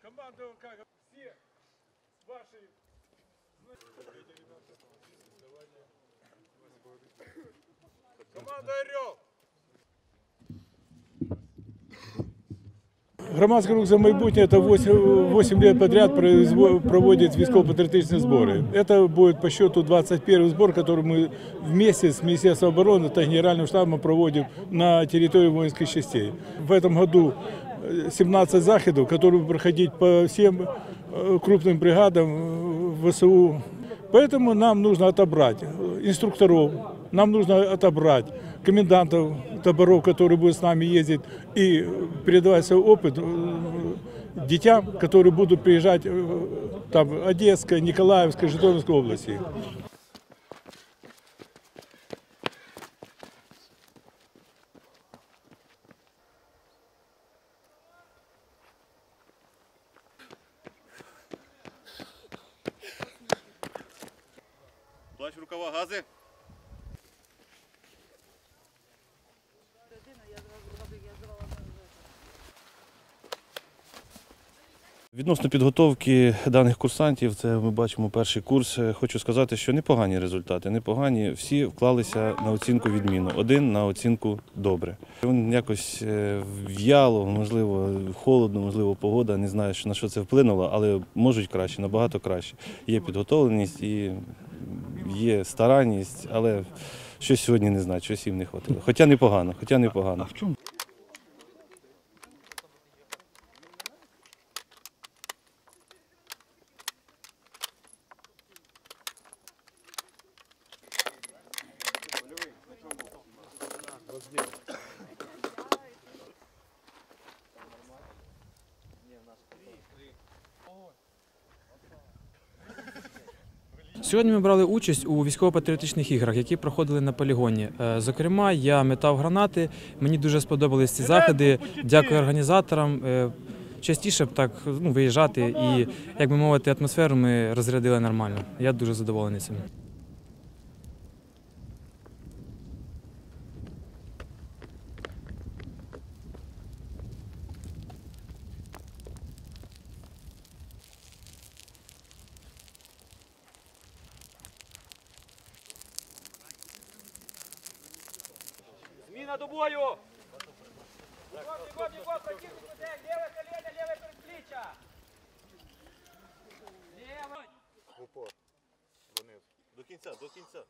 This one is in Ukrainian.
Команду, как все ваши Команда Орел! Громадський рух за майбутнє это 8, 8 лет подряд проводит військово-патриотичные сборы. Это будет по счету 21 сбор, который мы вместе с Министерством обороны и Генеральным штабом проводим на территории воинских частей. В этом году 17 заходов, которые будут проходить по всем крупным бригадам ВСУ. Поэтому нам нужно отобрать инструкторов, нам нужно отобрать комендантов таборов, которые будут с нами ездить и передавать свой опыт э, детям, которые будут приезжать э, там Одесской, Николаевской, Житомирской области. Плащ рукава гази. Відносно підготовки даних курсантів, це ми бачимо перший курс. Хочу сказати, що непогані результати. Непогані. Всі вклалися на оцінку відміну. Один на оцінку добре. Він якось е, в'яло, можливо, холодно, можливо, погода. Не знаю, на що це вплинуло, але можуть краще, набагато краще. Є підготовленість і є старанність, але щось сьогодні не знаю, щось їм не хватило. Хоча непогано, хоча непогано. Сьогодні ми брали участь у військово-патріотичних іграх, які проходили на полігоні. Е, Зокрема, я метав гранати. Мені дуже сподобались ці заходи. Дякую організаторам. Е, Частіше б так ну, виїжджати і, як би мовити, атмосферу ми розрядили нормально. Я дуже задоволений цим. Зміна до бою! Бігом, бігом, бігом, противник іде! Ліве коліно, ліве передпліччя! Ліве! До кінця, до кінця.